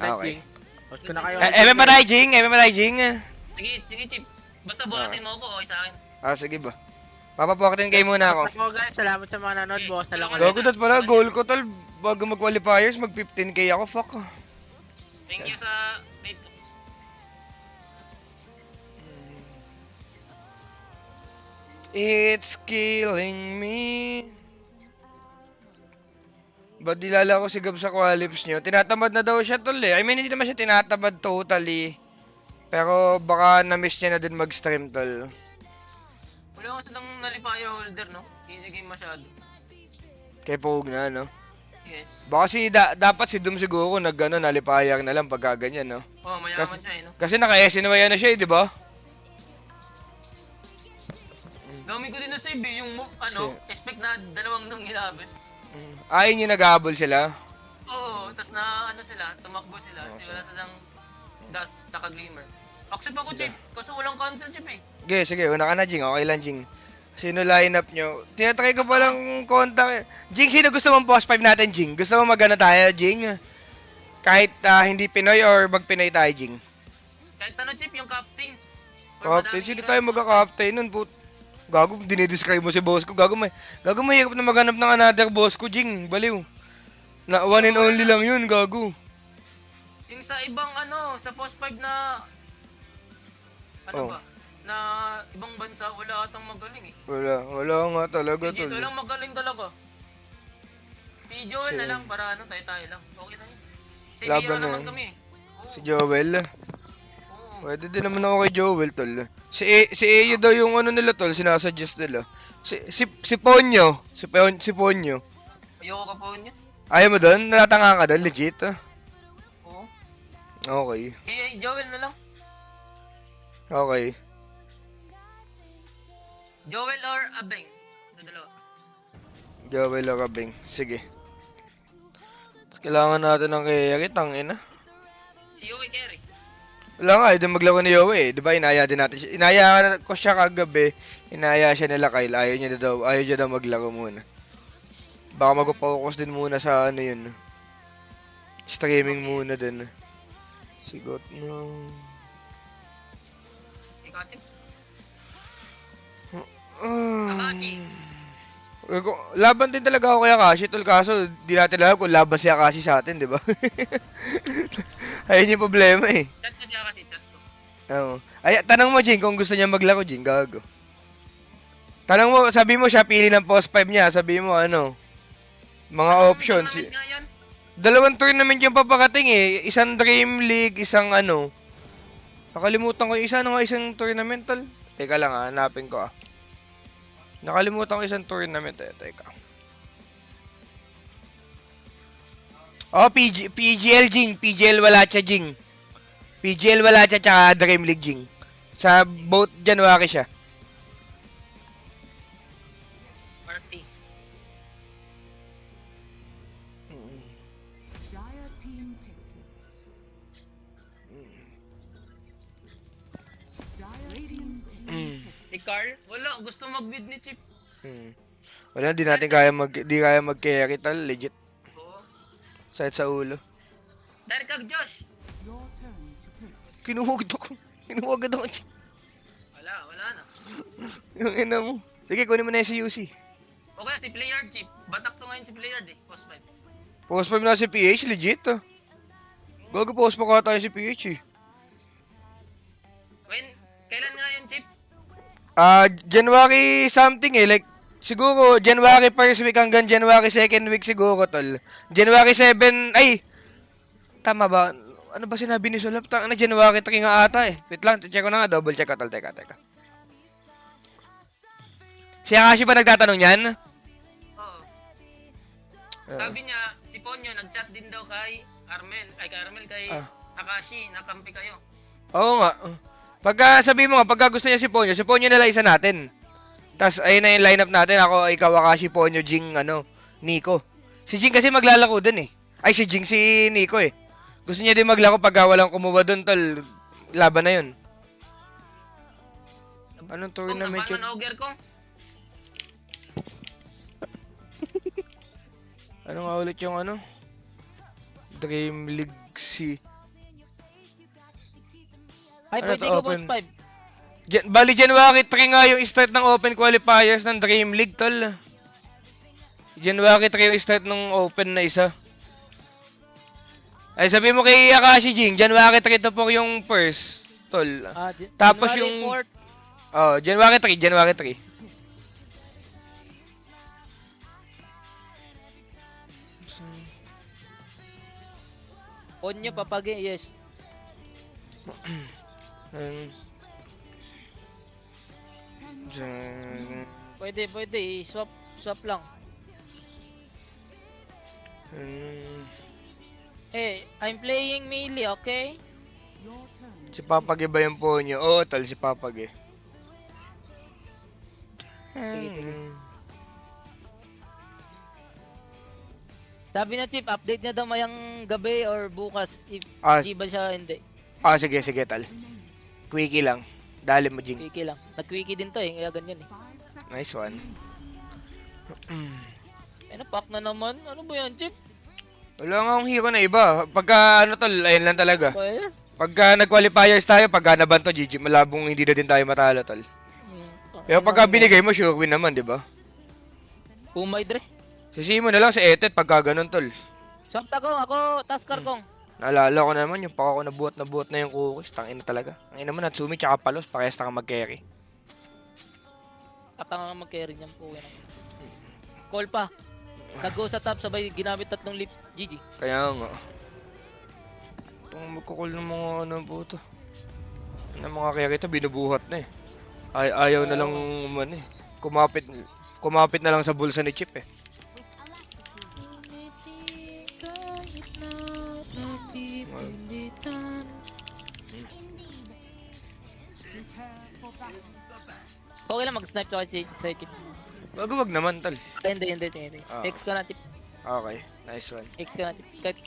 Okay. Post ko na kayo. Eh, Jing, Eme Maray Jing. Sige, sige, Chip. Basta buhatin mo ako, okay sa akin. Ah, sige ba. Papapoketin kayo muna ako. Ako guys, salamat sa mga nanood. Bukas na lang ulit. Gago dat pala, goal ko tol. Bago mag-qualifiers, mag 15k ako, fuck. Thank you sa. It's killing me. Ba't dilala ko si Gab sa qualips nyo? Tinatamad na daw siya tol eh. I mean, hindi naman siya tinatamad totally. Pero baka na-miss niya na din mag-stream tol. Wala ko silang nalipaya holder, no? Easy game masyado. Kay Pogue na, no? Yes. Baka si, da- dapat si Doom siguro nag ano, nalipayang na lang pagka ganyan, no? Oh, mayaman Kasi- siya eh, no? Kasi naka-SNY na siya, eh, di ba? Dami ko din na save eh, yung move, ano, expect na dalawang nung ginabit. Mm. Ayun yung nag-ahabol sila. Oo, tas na ano sila, tumakbo sila, kasi wala silang dots tsaka glimmer. Accept ako, Chip, kasi walang cancel, Chip eh. Sige, sige, una ka na, Jing. Okay lang, Jing. Sino line-up nyo? Tinatry ko palang contact. Jing, sino gusto mong post 5 natin, Jing? Gusto mo magana tayo, Jing? Kahit ah, hindi Pinoy or mag-Pinoy tayo, Jing? Kahit ano, Chip, yung captain. Captain, Or madaming sino hero. tayo magka-captain nun? Put Gago, dinidescribe mo si boss ko. Gago, may, gago, mahirap na maghanap ng another boss ko, Jing. Baliw. Na one and only lang yun, gago. Yung sa ibang ano, sa post 5 na... Ano Oh. ba? Na ibang bansa, wala atang magaling eh. Wala, wala nga talaga, Dito tol. lang magaling talaga. Si Joel na lang para ano, tayo-tayo lang. Okay na yun. Si Laban na naman yun. kami eh. Oo, Si Joel. Pwede din naman ako kay Joel, tol. Si e, si Eyo daw yung ano nila, tol, sinasuggest nila. Si si si Ponyo, si Pon, si Ponyo. Ayoko ka po niya. Ayaw mo doon? Natatanga ka doon, legit. ah. Oo. Okay. Si Joel na lang. Okay. Joel or Abeng. Ito dalawa. Joel o Kabing. Sige. Kailangan natin ng carry, tangina. Si Yowie Kerry. Wala nga, hindi maglaro ni Yowie eh. Di ba, inaya din natin siya. Inaya ko siya kagabi. Inaya siya nila Kyle. Ayaw niya na daw, ayaw niya daw maglaro muna. Baka mag-focus din muna sa ano yun. Streaming muna din. Sigot no. Ikaw, Chip. Ah. Eh, Laban din talaga ako kay Akashi, tol. Kaso, di natin alam kung laban si Akashi sa atin, di ba? Ayun yung problema eh. Chat ko siya kasi, chat ko. Oo. Ay, tanong mo, Jing, kung gusto niya maglaro, Jing, gago. Tanong mo, sabi mo siya, pili ng post 5 niya. Sabi mo, ano, mga options. Tournament nga yan. Dalawang tournament yung papakating eh. Isang Dream League, isang ano. Nakalimutan ko yung isa, ano nga isang tournament, tol. Teka lang ah, hanapin ko ah. Nakalimutan ko isang tournament eh. Teka. Oh, PG, PGL Jing. PGL wala siya Jing. PGL wala siya tsaka Dream League Jing. Sa both January siya. Team team Mm. Si Carl, wala. Gusto mag-bid ni Chip. Hmm. Wala, di natin kaya mag, di kaya mag-carry tal, legit. Oo. Sakit sa ulo. Dari kag Josh. Ako. Kinuhugd ako. Jing. Wala, wala na. Yung ina mo. Sige, kunin mo na yung si UC. Okay, si Playard, Chip. Batak to ngayon si Playard eh. Post 5. Post 5 na si PH, legit ah. Gago post pa ka tayo si PH eh. When, kailan? Ah, January something eh, like siguro January first week hanggang January second week siguro tol. January 7, ay tama ba? Ano ba sinabi ni Solap? Tang na January 3 nga ata eh. Wait lang, check ko na nga, double check ko tol, teka, teka. Si Akashi ba nagtatanong yan? Oo. Ah. Sabi niya, si Ponyo, nag-chat din daw kay Armel. Ay, kay Armel, kay Ah. Akashi. Nakampi kayo. Oo nga. Pagka ah, sabi mo nga, pagka ah, gusto niya si Ponyo, si Ponyo nila isa natin. Tapos ayun na yung lineup natin. Ako, ikaw, Akashi, Ponyo, Jing, ano, Nico. Si Jing kasi maglalako dun eh. Ay, si Jing, si Nico eh. Gusto niya din maglako pagka ah, walang kumuha dun, tol. Laban na yun. Anong tournament yun? Kung ogre ko? ano nga ulit yung ano? Dream League C. 5.0 bounce 5. Jan Bali, January 3 nga yung start ng Open Qualifiers ng Dream League, tol. January 3 yung start ng Open na isa. Ay, sabi mo kay Akashi Jing, January 3 to po yung first, tol. Ah, Jan- Tapos January yung... 4th. Oh, January 3, January 3. On nyo papagi, yes. Um, Jan- Pwede, pwede. Swap, swap lang. um, Eh, I'm playing melee, okay? Si Papag ba yung po nyo? Oo, tol, si Papag eh. Um, Sabi na Chip, update niya daw mayang gabi or bukas if Ah, di ba siya hindi. ah, sige, sige, tal. Quickie lang. Dali mo, Jing. Quickie lang. Nag-quickie din to eh, kaya ganyan eh. Nice one. Eh, napak na naman. Ano ba yan, Chip? Wala nga akong hero na iba. Pagka ano tol, ayun lang talaga. Well, Pagka nag-qualifiers tayo, pagka nabanto, GG, malabong hindi na din tayo matalo, tol. hmm, Pero pagka binigay mo, sure win naman, di ba? Pumay dre. Sisihin mo na lang sa etet pagka ganun, tol. Swap ako, ako, tasker kong. Naalala ko na naman yung paka ko nabuhat na buhat na yung cookies. Tangin na talaga. Ang ina mo, Natsumi tsaka Palos, parehas na ka mag-carry. Katanga mag-carry niyan po. Yan. Call pa. Nag-go sa top, sabay ginamit tatlong lip. GG. Kaya nga. Itong magkukul ng mga ano po to. Ng mga carry to, binubuhat na eh. Ay, ayaw na lang man eh. Kumapit, kumapit na lang sa bulsa ni Chip eh. Okay lang mag-snipe to kasi sa Chip. Wag wag naman, tal. Hindi, hindi, hindi. Ah. X ka na, Chip. Okay, nice one. X ka na. Kahit